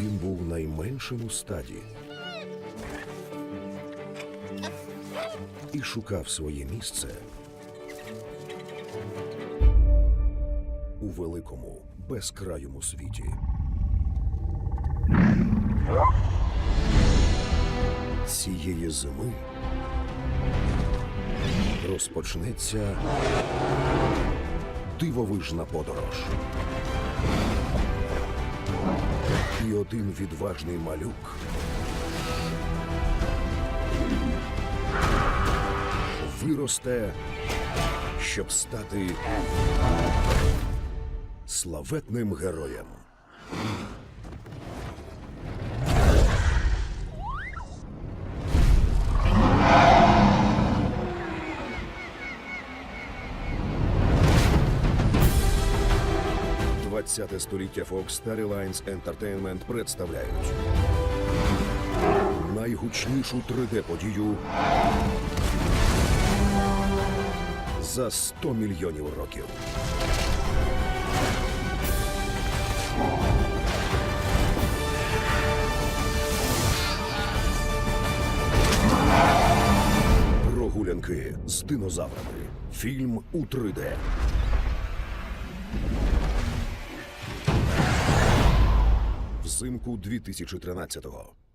Він був найменшим у стаді і шукав своє місце у великому, безкрайому світі. Цієї зими розпочнеться дивовижна подорож. І один відважний малюк виросте, щоб стати славетним героєм. ХХ століття Fox та Reliance Entertainment представляють найгучнішу 3D-подію за 100 мільйонів років. Прогулянки з динозаврами. Фільм у 3D. Взимку 2013-го.